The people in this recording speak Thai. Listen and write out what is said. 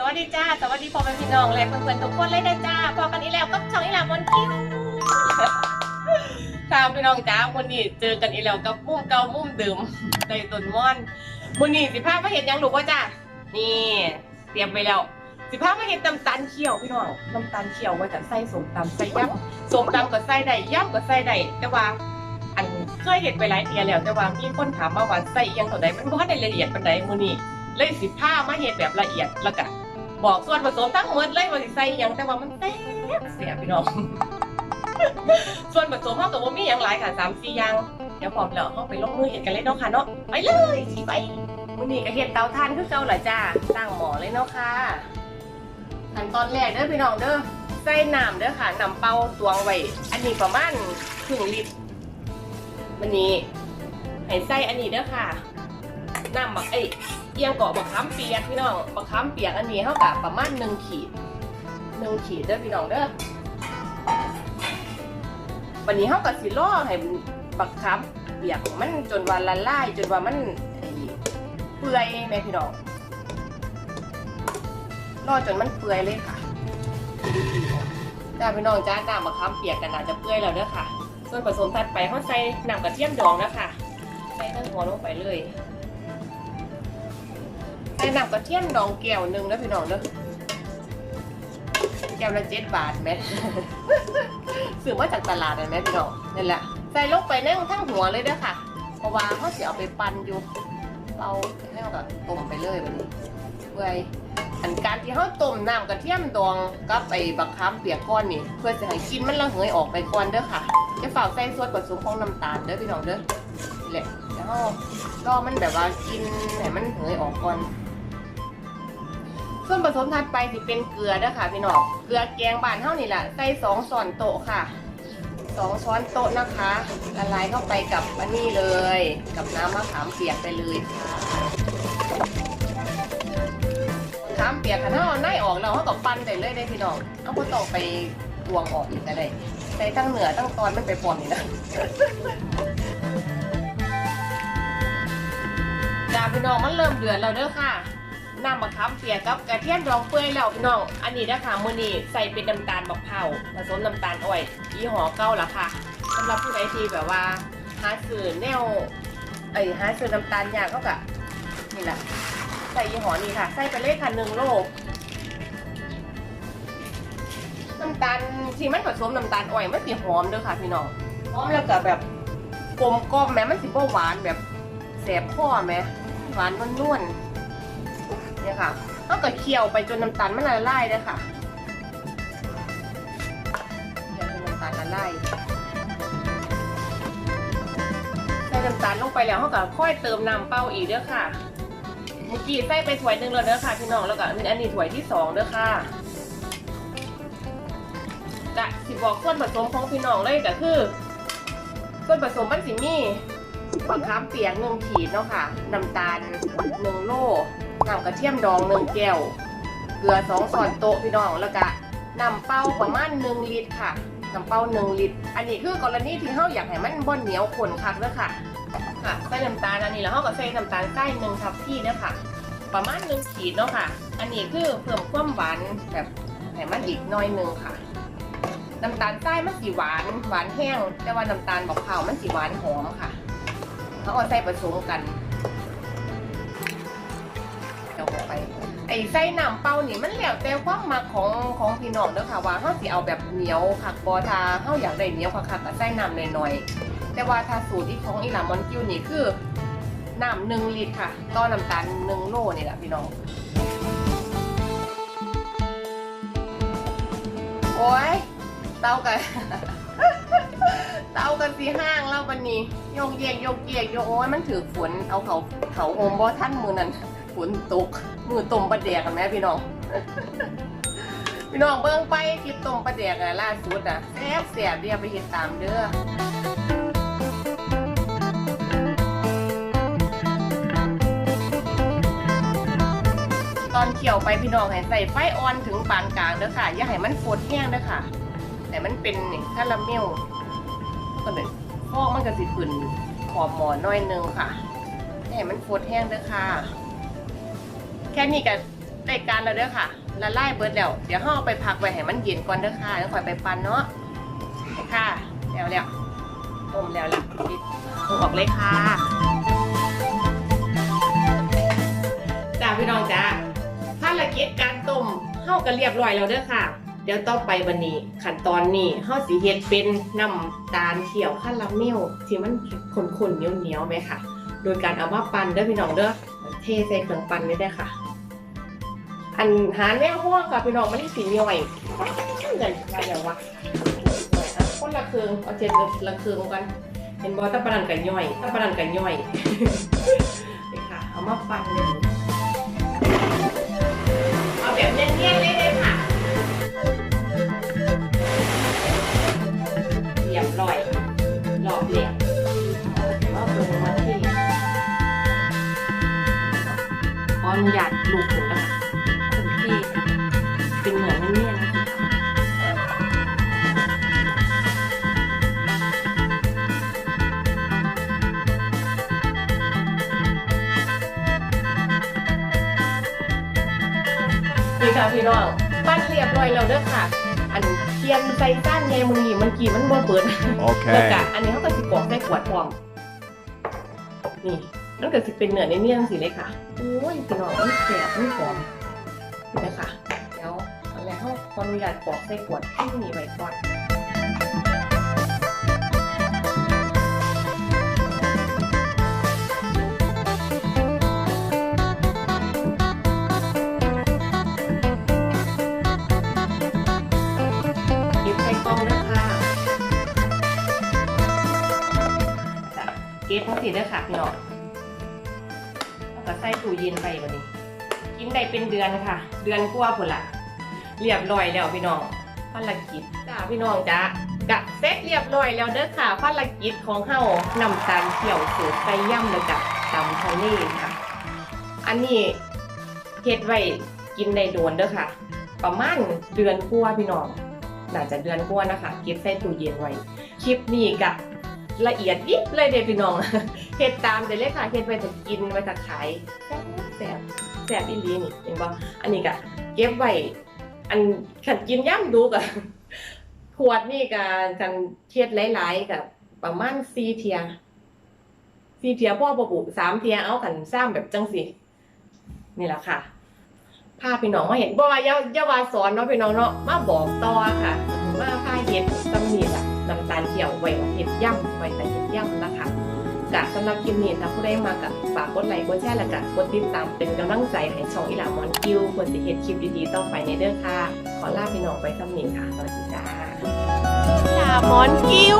สวัสดีจ้า สวัสดีพ่อแม่พี่น้องและเพื่อนๆทุกคนเลยนะจ้าพอกันอีกแล้วกับช่องอีหลาวันคิวค่ะพี่น้องจ้าวันนี้เจอกันอีกแล้วกับมุมเก่ามุมเดิมในต้นม่อนวันนี้สิพามาเห็นยังหนูว่าจ้านี่เตรียมไปแล้วสิพามาเห็นน้ำตาลเขียวพี่น้องน้ำตาลเขียวว่าจะใส่สมตำใส่ย่ำสมตำก็ใส่ได้ย่ำก็ใส่ได้แต่ว่าอันเคยเห็นไปหลายเทียแล้วแต่ว่ามีคนถามมาว่าใส่อิหยังตัวใดมันบ่ได้ละเอียดปานใดมื้อนี้เลยสิผ้ามาเฮ็ดแบบละเอียดแล้วก็ บอกส่วนผสมทั้งหมดเลยว่าสิใส่หยังแต่ว่ามันแซ่บเสียพี่น้อง ส่วนผสมเฮาก็บ่มีหยังหลายค่ะ3 4อย่างเดี๋ยวพร้อมแล้วเฮาไปลงมือเฮ็ดกันเลยเนาะค่ะเนาะไปเลยสิไปมื้อนี้ก็เฮ็ดเตาถ่านคือเก่าล่ะจ้าตั้งหม้อเลยเนาะค่ะขั้นตอนแรกเด้อพี่น้องเด้อใส่น้ำเด้อค่ะน้ำเปล่าตวงไว้อันนี้ประมาณครึ่งลิตรวันนี้ให้ใส่อันนี้เด้อค่ะน้ำบักเอ้ เอียงเกาะบักค้ำเปียกพี่น้องบักค้ำเปียกอันนี้เท่ากับประมาณหนึ่งขีดหนึ่งขีดเด้อพี่น้องเด้อวันนี้เท่ากับสิล่อให้บักค้ำเปียกมันจนวันละลายจนว่ามันเปื่อยแม่พี่น้องล่อจนมันเปื่อยเลยค่ะจ้าพี่น้องจ้าน้ำบักค้ำเปียกกันอาจจะเปื่อยแล้วเด้อค่ะ ส่วนผสมถัดไปเขาใส่น้ำกระเทียมดองนะคะใส่ทั้งหัวลงไปเลย ใส่น้ำกระเทียมดองแก้วหนึ่งนะพี่น้องเด้อแก้วละเจ็ดบาทไหมซื้อมาจากตลาดเลยไหมพี่น้องนั่นแหละใส่ลงไปในทั้งหัวเลยเด้อค่ะเพราะว่าเขาจะเอาไปปั่นอยู่เราให้เรากับต้มไปเลยวันนี้เพื่ออันการที่เขาต้มน้ำกระเทียมดองกับไอ้บักคามเปียกก้อนนี่ เพื่อจะให้กินมันระเหยออกไปก่อนเด้อค่ะ จะฝ่าใส่ส่วนผสมของน้ำตาลเด้อพี่น้องเด้อแหละแล้วก็มันแบบว่ากินให้มันเหยออกก่อน ส่วนผสมถัดไปสิเป็นเกลือเด้อค่ะพี่น้องเกลือแกงบานเท่านี่แหละใส่สองช้อนโต๊ะค่ะสองช้อนโต๊ะนะคะละลายเข้าไปกับอันนี้เลย กับน้ำมะขามเปียกไปเลยค่ะมะขามเปียกค่ะถ้าเอาไนออกเราเขาก็ปั้นได้เลยได้พี่น้องเอาก็ต้องไปตวงออกอีกก็ได้ใส่ทั้งเหนือทั้งตอนไมันไปปนนี่นะจ้าพี่น้องมันเริ่มเดือดแล้วเด้อค่ะ น้ำมะขามเปียกกับกระเทียมดองเปื่อยแล้วพี่น้อง อันนี้นะคะมื้อนี้ใส่เป็นน้ำตาลมะพร้าวผสมน้ำตาลอ้อยยี่ห้อเก่าละค่ะสำหรับผู้ใดที่แบบว่าหาซื้อแนวไอ้หาซื้อน้ำตาลยากก็กะนี่แหละใส่ยี่ห้อนี้ค่ะ ใส่ไปเลยค่ะหนึ่งโลน้ำตาลที่มันผสมน้ำตาลอ้อยมันสิหอมเด้อค่ะพี่น้องหอมแล้วก็แบบกลมกลมแม้มันสิบ่หวานแบบแสบคอแม้หวานนวลๆ เนี่ยค่ะก็ก็เคี่ยวไปจนน้ำตาลมันละลายเลยค่ะเคี่ยวจนน้ำตาลละลายใส่น้ำตาลลงไปแล้วเขาก็ค่อยเติมน้ำเปล่าอีกเด้อค่ะเมื่อกี้ใส่ไปถ้วยหนึ่งแล้วเด้อค่ะพี่น้องแล้วก็มีอันนี้ถ้วยที่สองเด้อค่ะกะสิบอกส่วนผสมของพี่น้องเลยก็คือ ส่วนผสมมันสิมีบักขามเปียกหนึ่งขีดเนาะค่ะน้ำตาลหนึ่งโล น้ำกระเทียมดองหนึ่งแก้ว เกลือสองช้อนโต๊ะพี่น้องแล้วก็น้ำเปล่าประมาณหนึ่งลิตรค่ะน้ำเปล่าหนึ่งลิตร อันนี้คือกรณีที่เขาอยากให้มันบ่เหนียวข้นคักเด้อค่ะค่ะใส่น้ำตาลอันนี้แล้วเขาก็ใส่น้ำตาลใส่หนึ่งทัพพี่เด้อค่ะ ประมาณหนึ่งขีดเนาะค่ะ อันนี้คือเพิ่มความหวานแบบให้มันอีกน้อยหนึ่งค่ะน้ำตาลใต้มันสีหวานหวานแห้ง แต่ว่าน้ำตาลบอกเผาวมันสีหวานหอมค่ะเขาเอาใส่ผสมกัน ไอ้ไส้น้ำเปล่านี่มันแล้วแต่ความมักของของพี่น้องเด้อค่ะว่าเฮาสิเอาแบบเหนียวคักบ่ถ้าเฮาอยากได้เหนียวคักๆก็ใส่น้ำหน้อยๆแต่ว่าถ้าสูตรที่ของอีหลามอนกิวนี่คือน้ำหนึ่งลิตรค่ะต่อน้ำตาลหนึ่งโลนี่แหละพี่น้องโอ้ยเตากันเตากันสีห้างแล้ววันนี้โยกเยกโยกเยกโยกโอ้ยมันถือฝนเอาเขาเขาโฮมบ่ท่านมือนั่น นตก มือต้มปลาแดกกันไหมพี่น้อง พี่น้องเบิ่งไปคลิปต้มปลาแดกอะล่าสุดอะแซ่บแซ่บเดียวไปเห็นตามเด้อตอนเคี่ยวไปพี่น้องให้ใส่ไฟอ่อนถึงปานกลางเด้อค่ะ อย่าให้มันฟดแห้งเด้อค่ะ แต่มันเป็นนี่คาราเมลก็เลยฟองมันก็สิขึ้นขอบหมอน้อยนึงค่ะอย่าให้มันฟดแห้งเด้อค่ะ ค่นี้ก็รายการแล้วเด้อค่ะละลายเบิดแล้ว เดี๋ยวเฮาเอาไปพักไว้ให้มันเย็นก่อนเด้อค่ะแล้วค่อยไปปั่นเนาะค่ะแล้วแล้วต้มแล้วแล้วปิดออกเลยค่ะจ้าพี่น้องจ้าภารกิจการต้มเฮาก็เรียบร้อยแล้วเด้อค่ะ เดี๋ยวต่อไปวันนี้ขั้นตอนนี้เฮาสิเฮ็ดเป็นน้ำตาลเขียวคาราเมลที่มันข้นๆเหนียวๆไหมค่ะ โดยการเอามาปั่นเด้อพี่น้องเด้อเทใส่เครื่องปั่นนี่ได้ค่ะ อันหารแม่ห่วงค่ะพี่น้องมันนี่สีเหนียวไอ้เงินมาอย่างวะอะคนละเครืองเอาเจ็ดละเครืองกันเห็นบอตะปนันกันย่อยตะปนันกันย่อยนี่ค่ะ เอามาปั่นเลยเอาแบบเนียนๆเลยเลยค่ะเรียบร้อยรอบเรียบเอาเอร์มาที่ออนุญาตลูกถึงนะคะ นี่ค่ะพี่น้องปั้นเรียบร้อยแล้วเด้อค่ะ อันเทียนใส่ก้านไงมึงนี่มันกี่มันบ่เปิดแล้ว Okay. ก็อันนี้เขาก็สิกรอกใส่ขวดพร้อมนี่มันก็สิเป็นเนื้อในเมี่ยงสิเลยค่ะโอ้ยพี่น้องมันแสบมันหอมนี่นะคะเดี๋ยวเอาแล้วเขาขออนุญาตกรอกใส่ขวดให้มันมีไว้ก่อน เก็บทั้งสิด้วยค่ะพี่น้องแล้วก็ใส่ตู้เย็นไปวันนี้ กินได้เป็นเดือนค่ะ เดือนกว่าพุ่นละเรียบร้อยแล้วพี่น้องภารกิจจ้าพี่น้องจ้ากะเสร็จเรียบร้อยแล้วเด้อค่ะภารกิจของเฮานำตาลเขียวสูตรไก่ย่ำเลยกับตำทะเลค่ะ อันนี้เฮ็ดไว้กินได้โดนเด้อค่ะ ประมาณเดือนกว่าพี่น้องน่าจะเดือนกว่านะคะเก็บใส่ตู้เย็นไว้ คลิปนี้กะ ละเอียดยิบเลยเด้อพี่น้องเฮ็ดตามได้เลยค่ะเฮ็ดไว้จะกินไว้จะขายแซ่บแซ่บอีหลีนี่เห็นบ่อันนี้ก็เก็บไว้อันขันกินย่ำดูกับขวดนี่ก็กันเฮ็ดหลายๆกับประมาณ4เทีย4เทียพ่อบ่บุสามเทียเอากันซ้ำแบบจังสินี่แหละค่ะพาพี่น้องมาเห็นบ่ว่าอย่ายาว่าสอนเนาะพี่น้องเนาะมาบอกต่อค่ะมาพาเฮ็ดตำนี้ล่ะ น้ำตาลเขียวไว้เห็ดย่ำไว้แต่เห็ดย่ำนะคะกะสำหรับคลิปนี้ถ้าผู้ใดมากับฝากกดไลค์กดแชร์และกะกดติดตามเป็นกำลังใจให้ช่องอีหลามอนคิวควรสิเห็ดคลิปดีๆต่อไปในเด้อค่ะ ขอลาพี่น้องไปสำนีค่ะสวัสดีจ้าอีหลามอนคิว